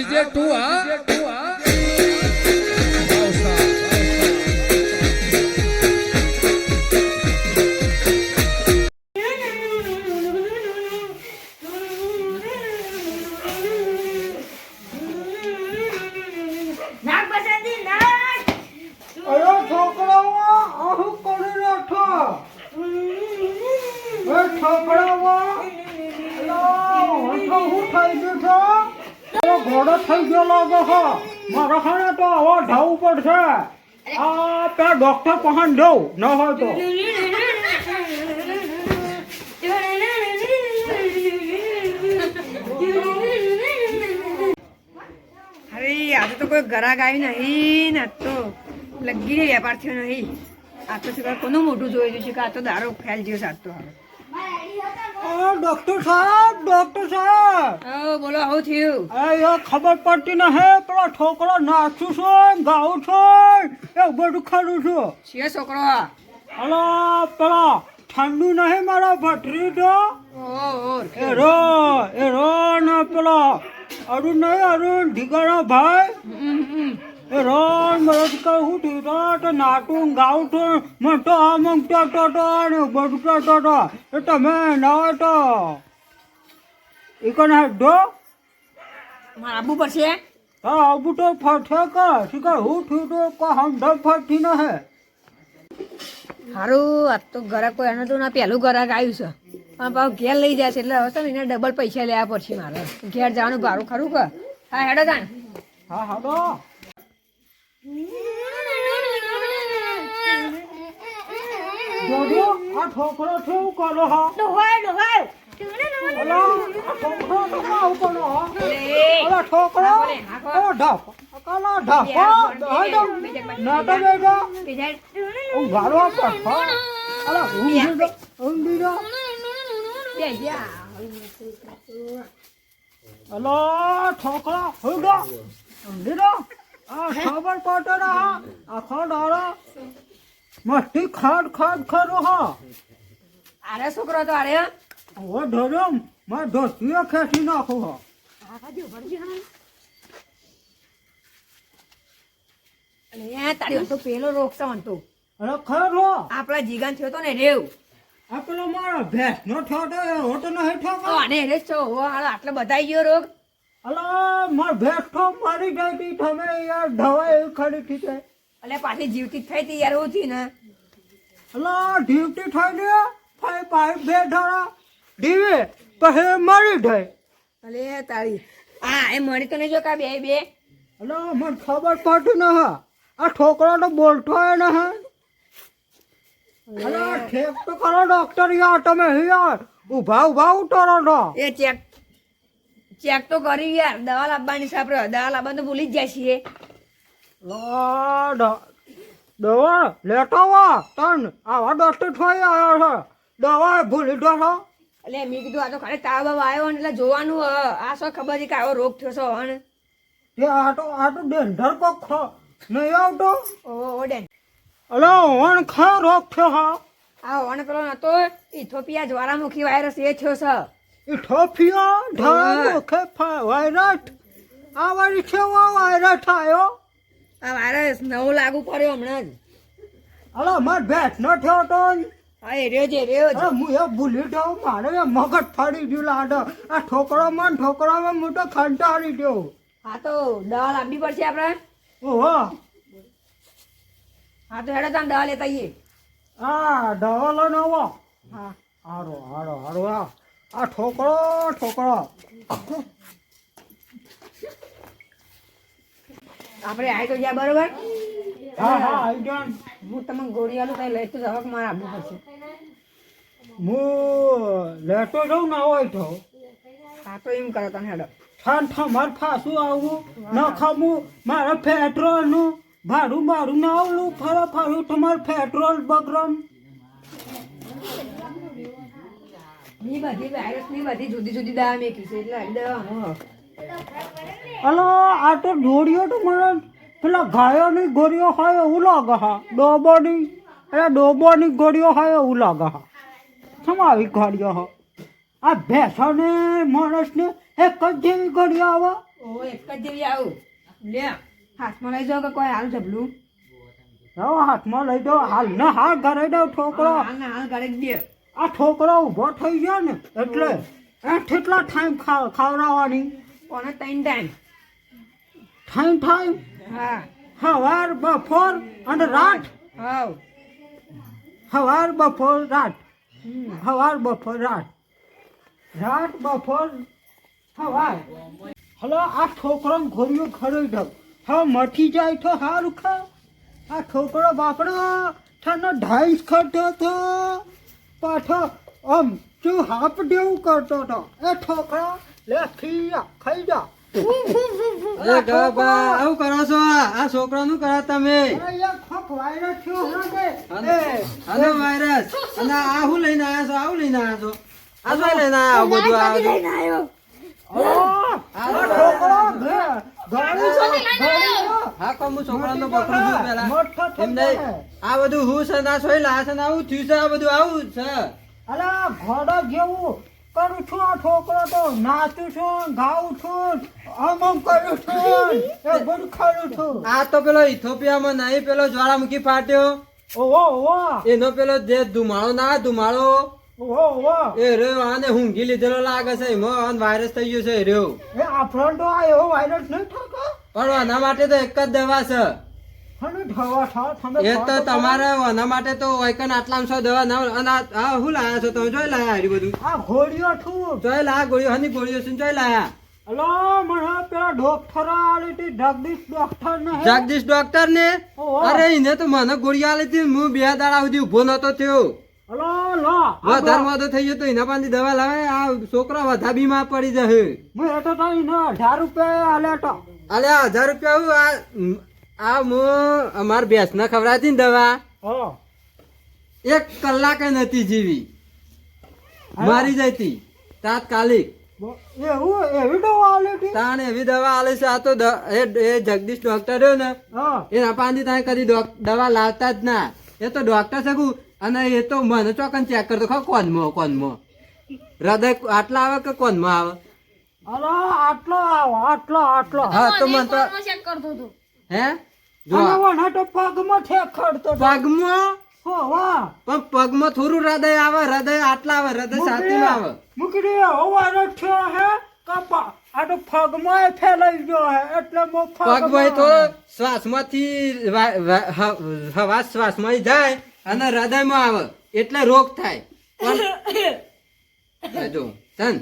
GJ two હા? છોકરાઓ હું થઈ ગયું છે? ઘોડો થઈ ગયો લાગે છે મારે તો આવા ઢાવું પડશે. આ પેલા ડોક્ટર પહોંચ જવું ન હોય તો. અરે, આજે તો કોઈ ગરાગ આવી નહીં ને તો લગી વેપાર થયો નહીં. આ તો શું કોનું મોઢું જોઈ છે કે આ તો દારૂ ફેલ સાત તો હવે. ડોક્ટર સાહેબ ડોક્ટર સાહેબ. ઓ બોલો આવું થયું? એ ખબર પડતી નહીં પેલો છોકરો નાચું છે ગાઉં છે એ બધું ખરું છું. છે છોકરો અલા પેલા ઠંડુ નહીં મારા ભટરી તો એરો એરો એ રો એ રો ને પેલો અરુણ નહીં અરુણ ઢીગાણા ભાઈ. હમ, હમ. એ રો કર હું થયું તો નાટું ગાઉં છું મને તો તો તો ને બધું તો તો એ તમે ના તો. એ કોને હેડો આબુ પછી પડશે? હા આબુ તો ફટે કા? શીખર હું થયું તો કો હમ ધમ ફટી ન હે? સારું આ તો ઘરાક કોઈ એનું તો ના પહેલું ઘરાક આવ્યું છે. પણ પાછું ઘેર લઈ જાય છે એટલે હવે તો એને ડબલ પૈસા લેવા પડશે મારે. ઘેર જવાનું ભારું ખરું કે? હા હેડો તાણ. હા હા તો જોજો આ છોકરો એવું કરો હા? અલા આ છોકરો તો કરો હા? અલા. છોકરો હા, બોલે, હા, બોલ. અલા ઢાપ. અલા ઢાપ. બે હાથ હા હા, બેટા બીજા હું? પર હા જો ઊંઘી જો. બે જા. અલા છોકરા હુડો ઊંઘી જો. આ ખબર પડતો ને હા આખો દાડો મસ્તી ખાડ ખાડ ખરો હા. અરે છોકરો તો અરે ઓ ઢોરો માર ધોતીએ ખેંચી નાખો હા. તારી પેલો અરે ખરો આપણા જીગન થયો તો ને રેવ આ પેલો મારો ભેંસ નો થયો હોતો નહીં થયો આને રે છો આટલો બધાઈ ગયો રોગ. અલા માર તો મારી ગઈ હતી તમે યાર દવા ખરી હતી તે એટલે પાછી જીવતી થઈ હતી યાર ઓછી ને. અલા જીવતી થઈ ને ફાઈ બે ધારા ઢીવે પછી મારી થઈ અલે તારી. આ એ મળી તો નહીં જો કા બે બે. અલા મને ખબર પડતી ન હા. આ છોકરો તો બોલતો હોય ન હા. અલા. ઠેક તો કરો ડોક્ટર યાર તમે યાર. ઊભા ઊભા ઉતરો છો એ ચેક ચેક તો કરી યાર. દવા લાવવાની છે આપણે. દવા લાવવાનું તો ભૂલી જ જાય છીએ. દવા લેતો વા તન આવા ડોક્ટર થઈ આવ્યો છે. દવા ભૂલી દો છો? એટલે મેં કીધું આ તો ખાલી તાવ બાવ આવ્યો ને એટલે જોવાનું. આ શું ખબર છે કે આવો રોગ થયો છો હણ તે આ તો આ તો ડેન્ઢર કોક ખો નહીં આવતો? ઓ ડેન. અલો હણ ખા રોગ થયો હા. આ હણ પેલો નતો ઇથોપિયા જ્વાળામુખી વાયરસ એ થયો છે. ઇથોપિયા ઢાળ કે વાયરટ આ વાળી છે વાયરસ આવ્યો આ વાયરસ નવો લાગુ પડ્યો હમણાં જ. અલે માર ભેંસ ન થયો તો? હા રહ્યો છે રહ્યો છે. હું એ ભૂલી જાઉં મારે મગજ ફાડી ગયું લાડો. આ ઠોકરો માં ઠોકરામાં મોટો તો ખંટાડી ગયો. હા તો દવા લાવવી પડશે આપણે. ઓહો. હા તો હેડો તમે દવા લેતા આવીએ આ લો નવો હા. હારો હારો હારો આ આ ઠોકરો ઠોકરો આપણે આવી તો ગયા બરોબર? હા હા આવી જાન હું તમને ગોળી આલું કઈ લઈ તો જવાક મારે આપવું પડશે. હું લેતો જાઉં ના હોય તો હા તો એમ કરો તમે હેડો. ઠાન ઠમાર ફાસું આવું? ન ખાવું મારે પેટ્રોલનું. ભાડું મારું ના આવલું ફરે ફરું તમારે પેટ્રોલ બગરમ ની બધી વાયરસ બધી જુદી જુદી દવા મેકી છે એટલે દવા અલો આ તો દોડીઓ તો મને પેલા ગાયોની ગોળીઓ હોય એવું લાગે હા. ડોબોની એટલે ડોબોની ગોળીઓ હોય એવું લાગે હા. શેમાં આવી ગોળીઓ હા? આ ભેંસોને માણસને એક જ જેવી ગોળીઓ આવે? ઓ એક જ જેવી આવું. લે હાથમાં લઈ જાઓ કે કોઈ હાલ જબલું હા હાથમાં લઈ દો હાલ ના હાલ ઘરે દો છોકરો હાલ ના હાલ ઘરે દે આ છોકરો ઊભો થઈ ગયો ને એટલે એ કેટલા ટાઈમ ખવડાવવાની? કોને ત્રણ ટાઈમ ટાઈમ ટાઈમ હા. સવાર બપોર અને રાત? હા સવાર બપોર રાત. સવાર બપોર રાત. રાત બપોર સવાર. હલો આ છોકરાને ઘોર્યું ખરી દઉં. હવે મઠી જાય તો સારું ખા. આ છોકરો બાપડો તને ઢાઈસ કરતો હતો પાછો આમ જો હાપ દેવું કરતો હતો એ છોકરા લે ખીયા જા. ખાઈ જા આવું કરો છો? આ છોકરાનું કરો તમે. અને એ વાયરસ. અને આ હું લઈને આવ્યા છો? આવું લઈને આવ્યા છો? આ શું લઈને આવ્યા આવું બધું આ બધું? આ છોકરો ઘે- ઘરે- ઘરે- કોમ છોકરાનો પકડું છું પેલા મોટો થઈ એમ નહીં. જાય. આ બધું હું છે ના સોય લા છે આવું થયું છે આ બધું આવું છે. અલા ઘોડો જેવું કરું છું આ છોકરો તો નાચું છું ગાઉં છું આમ આમ કરું છું એ બધું કરું છું. આ તો પેલો ઇથોપિયામાં નહીં પેલો જ્વાળામુખી ફાટ્યો. ઓહો ઓહો. એનો પેલો જે ધુમાળો ના ઓહો એ રહ્યો આને ઊંઘી લીધેલો લાગે છે એમાં વાયરસ થઈ ગયો છે રહ્યો. એ આપણો તો આ એવો વાયરસ નહીં થતો? પણ આના માટે તો એક જ દવા છે. એ તો તમારે આના માટે તો વૈકન આટલા સો દવા ના અને આ શું લાયા છો? તમે જોઈ લાયા હારી બધું? આ ગોળીઓ છું. જોઈ લાયા ગોળીઓ? હની ગોળીઓ છે જોઈ લાયા? અલો મને પેલા ડોક્ટર આલી હતી જગદીશ ડોક્ટર ને જગદીશ ડોક્ટર ને? અરે એને તો મને ગોળી આલી હતી હું બે દાડા સુધી ઊભો નતો થયો. અલો લો વધારે વધુ થઈ ગયો તો એના પાસેથી દવા લાવે આ છોકરા વધા બીમાર પડી જશે. હું એ તો એને અઢાર રૂપિયા આલ્યા અલે હજાર રૂપિયા હું આ આ હું અમાર ભેંસ ને ખવડાતી ને દવા. હો એક કલાકે નથી જીવી. મારી જતી તાત્કાલિક. તાણે એવી દવા આલે છે આ તો એ જગદીશ ડોક્ટર રહ્યો ને એના પાસેથી તાણે કદી દવા લાવતા જ ના. એ તો ડોક્ટર શકું અને એ તો મને ચોકન ચેક કરતો ખબર કોનમાં કોનમાં હૃદય આટલા આવે કે કોનમાં આવે? અલો આટલો આવો આટલો આટલો. હા તો મને તો હે? જો તો પગમાં ઠેકડતો ખડતો પગમાં? હો વાહ. પણ પગમાં થોડું હૃદય આવે હૃદય આટલા આવે હૃદય સાથે આવે. મૂકી દે ઓવાનો હે કપા. આ તો પગમાં ફેલાઈ ગયો હે એટલે મો પગમાં તો શ્વાસમાંથી હવા શ્વાસમાં જાય અને હૃદયમાં આવે એટલે રોગ થાય. પણ જો તન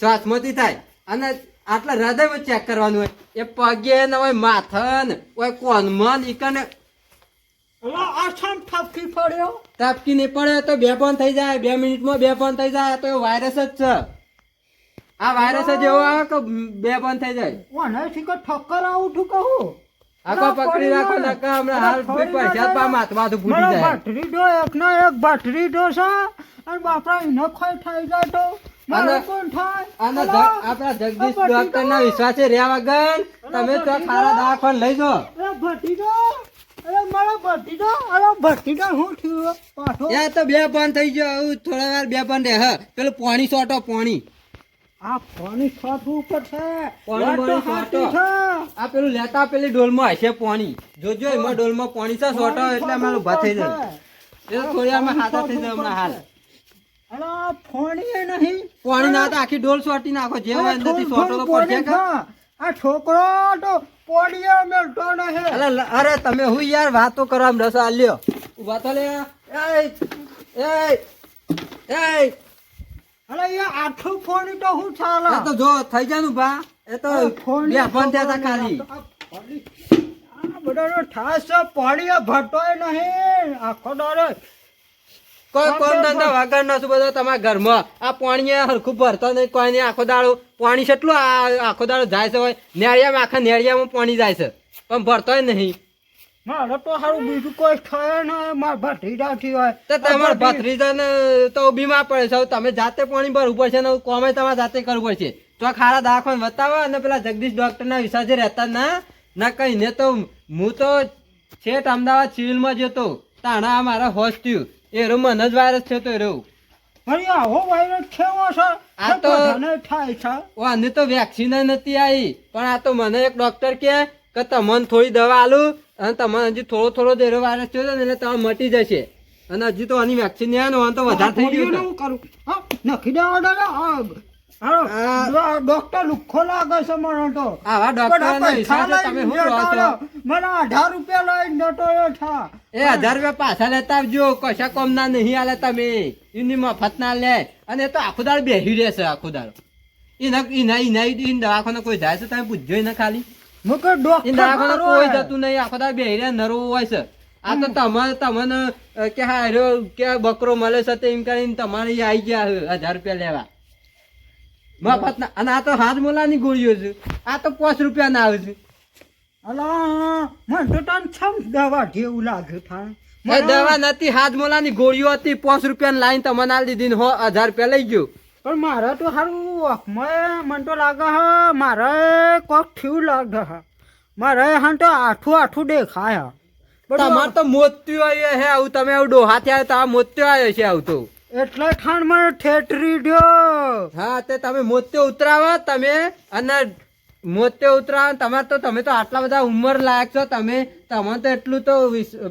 શ્વાસમાંથી થાય. અને આટલા હૃદયમાં ચેક કરવાનું હોય. એ પગે ને હોય માથન હોય કોનમાં ઈકને. અલા ઠપકી પડ્યો? ઠપકી નહીં પડે તો બે પણ થઈ જાય બે મિનિટમાં બે પણ થઈ જાય તો એ વાયરસ જ છે. આ વાયરસ જ એવો આવે કે બે પણ થઈ જાય. થી કે ઠક્કર આવું છું કહું. આખો પકડી રાખો નકા હમણાં હાલ પૈસા પા માથ માથું ફૂટી જાય. ભટરી ડો એક ના એક બાટરી ડો છે. અને બાપરા એનો ખોઈ થઈ જાય તો? આપણા જગદીશ ડોક્ટર ના વિશ્વાસે રહ્યા વગર તમે તો ખારા દવાખાને લઈ તો બે પણ થઈ ગયો. થોડા વાર બે પણ રહે પેલું પાણી સોટો પાણી. આ પાણી આ પેલું લેતા પેલી ડોલમાં હશે પાણી. જોજો એમાં ડોલમાં પાણી છે સોટો એટલે અમારું થઈ જાય. થોડી વાર હાથા થઈ જાય હમણાં હાલ. અરે આ નહીં. પાણી ના તો આખી ડોલ સોટી નાખો જે હોય અંદરથી સોટો તો પડશે કે આ છોકરો તો પોડીએ મેલતો નહીં. અરે અરે તમે હું યાર વાતો કરવા રસ આલ્યો વાતો તો લે. એ એ એ અરે એ આઠું ફોણી તો હું ચાલે? તો જો થઈ જાનું ભા એ તો ફોણી બે ફોન થયા હતા ખાલી. બધાનો ઠાસ છે ભટોય નહીં. આખો દાડો કોઈ કોમ ધંધા વગર નો બધો તમારા ઘરમાં. આ પાણી હરખું ભરતો નહીં કોઈ નહીં આખો દાડો પાણી કેટલું આ આખો દાડો જાય છે હોય. નેળિયામાં આખા નેળિયામાં પાણી જાય છે. પણ ભરતો નહીં. મારે તો સારું બીજું કોઈ થાય મારા ભત્રીજા થી હોય. તો તમારા ભત્રીજાને તો બીમાર પડે છે. તમે જાતે પાણી ભરવું પડશે ને કોમે તમારે જાતે કરવું પડશે. તો ખારા દવાખાને બતાવો અને પેલા જગદીશ ડોક્ટરના વિશ્વાસે રહેતા ના. ના કઈ ને તો હું તો છેઠ અમદાવાદ સિવિલમાં જતો. તાણા મારા હોસ્ટ થયું. એ રૂમ મને જ વાયરસ છે તો વાયરસ કેવો છે આ તો- થાય છે. ઓ તો વેક્સિન નથી આવી. પણ આ તો મને એક ડોક્ટર કહે કે તમને થોડી દવા આલું અને તમને હજી થોડો થોડો દેરો વાયરસ થયો છે ને એટલે તમે મટી જશે. અને હજી તો આની વેક્સિન નહીં આવે તો વધારે થઈ ગયું. હું કરું? હા નખી દેવા ડોક્ટર લુખ્ખો લાગે છે મને તો. આવા બધા ડોક્ટરોના પૈસા હિસાબે તમે શું રહો છો? મને અઢાર રૂપિયા લઈને જતો રહ્યો એ હજાર રૂપિયા પાછા લેતા આવજો. કશા કોમ ના નહીં આલે તમે. એની મફત ના લે. અને તો આખો દાડો બેસી રહેશે આખો દાડો. એના એના એના એને દવાખાને કોઈ જાય છે? તમે પૂછજો એને ખાલી. હું ડોક્ટર દવાખાને કોઈ જતું નહીં. આખો દાળ બેસી રહ્યા નરો હોય છે. આ તો તમારે તમને કે હાર્યો કે બકરો મળે છે તે એમ કરીને તમારે આવી ગયા છે હજાર રૂપિયા લેવા. મફત ના અને આ તો હાથ મોલાની ગોળીઓ છે. આ તો પાંચ રૂપિયા ના આવે છે. અલા મને તો તને છમ દવા જેવું લાગે થાય એ દવા નથી હાથ મોલાની ગોળીઓ હતી પાંચ રૂપિયા લાઈન તમને આલી દીધી હો હજાર રૂપિયા લઈ ગયો. પણ મારે તો સારું મને તો લાગે હ મારે કોક થયું લાગે હ. મારે હા તો આઠું આઠું દેખાય હ. તમાર તો મોત્યું આવ્યો હે આવું તમે આવું ડોહા થયા આ મોત્યું આવ્યો છે આવું તો. એટલે ખાણમાં ઠેઠરી દ્યો હા તે તમે મોતે ઉતરાવો તમે અને મોતે ઉતરાવો તમારે તો તમે તો આટલા બધા ઉંમર લાયક છો તમે તમને તો એટલું તો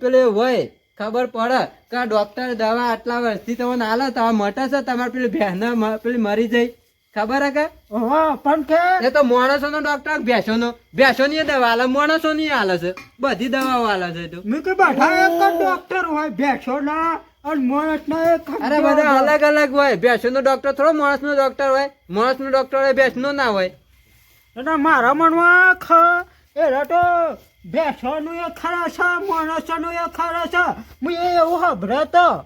પેલું હોય ખબર પડે કે ડોક્ટર દવા આટલા વર્ષથી તમને હાલે તમે મોટા છે તમારે પેલી બહેન પેલી મરી જઈ. ખબર હે કે? ઓહો પણ કે? એ તો માણસોનો ડોક્ટર ભેંસોનો? ભેંસોની દવા હાલે માણસોની હાલે છે બધી દવાઓ હાલે છે તો. મેં કે બેઠા એક ડોક્ટર હોય બેસોના અને માણસના એક અરે બધા અલગ અલગ હોય. ભેંસોનો ડોક્ટર થોડો માણસનો ડોક્ટર હોય. માણસનો ડોક્ટર હોય ભેંસનો ના હોય. એટલે મારા મનમાં ખ એ તો બેસોનું એ ખરા છે માણસોનું એ ખરા છે. હું એ એવું હભરે તો.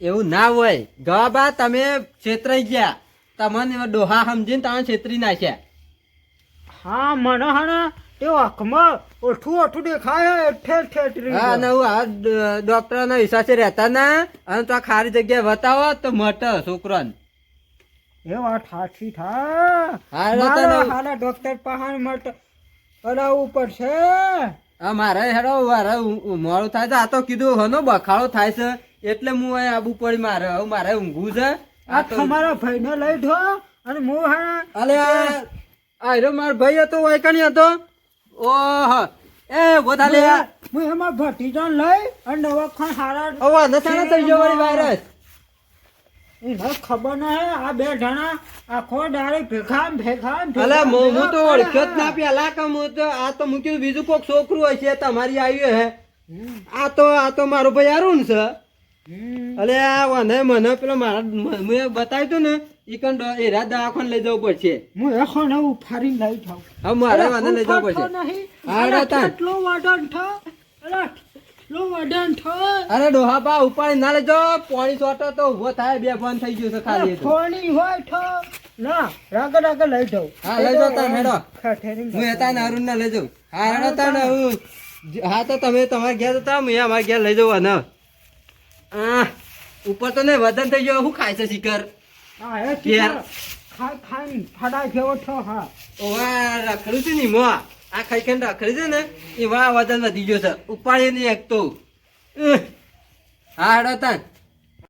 એવું ના હોય. ગવાબા તમે છેતરાઈ ગયા. તમને ડોહા સમજીને તમે છેતરી નાખ્યા. હા મને હને તે આંખમાં ઓઠું ઓઠું દેખાય ઠેર ઠેઠરી હા અને હું આ ડોક્ટરના વિશ્વાસે રહેતા ના અને તો ખારી જગ્યા બતાવો તો મટ છોકરાને. એ વાત સાચી મારા તને- હાલા ડોક્ટર પહાણ માટે કરાવવું પડશે. આ મારે હેડો મારે મોડું થાય છે. આ તો કીધું હનો બખાડો થાય છે. એટલે હું અહીં આબુ પડી મારે હવે મારે ઊંઘવું છે. આ તમારા ભાઈને લઈ દો અને હું હા અલે આ માર ભાઈ હતો વાયકણી હતો? ઓહ એ બોધા લે. હું એમાં ભતીજા લઈ અને દવાખાન હારા આને શાણે થઈ વળી વાયરસ એને ખબર નહીં આ બે જણા આખો ભેગા ને ભેગા ને હું તો ઓળખ્યો જ. ના તો આ તો હું બીજું કોક છોકરું હોય છે તમારી આવ્યો હે આ તો આ તો મારો ભાઈ અરુણ છે. અલે આ વાને મને પેલો મારા મેં બતાવ્યું ને ઈ કણ ડો- એ રાધા દવાખાને લઈ જવું પડશે. હું એખો ને ફારી લઈ જાઉં. હવે મારે વાંધો લઈ જવું પડશે. હા, તા એટલો વાડન થો. અરે કેટલો વડન થો. અરે ડોહા બા ઉપાડી ના લેજો પાણી સોટો તો ઊભો થાય બે ફોન થઈ ગયું છે ખાલી ફોણી હોય થો. ના રાગ રાગ લઈ જાઉં. હા, લઈ જાઉં તા મેડો હું એતા ને અરુણ ને લઈ જાઉં. હા હેડો તાને હું હા તો તમે તમારા ઘેર હતા હું અમારા ઘેર લઈ જાઉં ને ઉપર તો ને વજન થઈ ગયો. શું ખાય છે શિખર. એ રખડું છે ને મો. આ ખાઈ ખાઈને રખડી છે ને એમાં વજન વધી ગયો છે. ઉપાડી નહીં એક તો. હા હેડો તાન.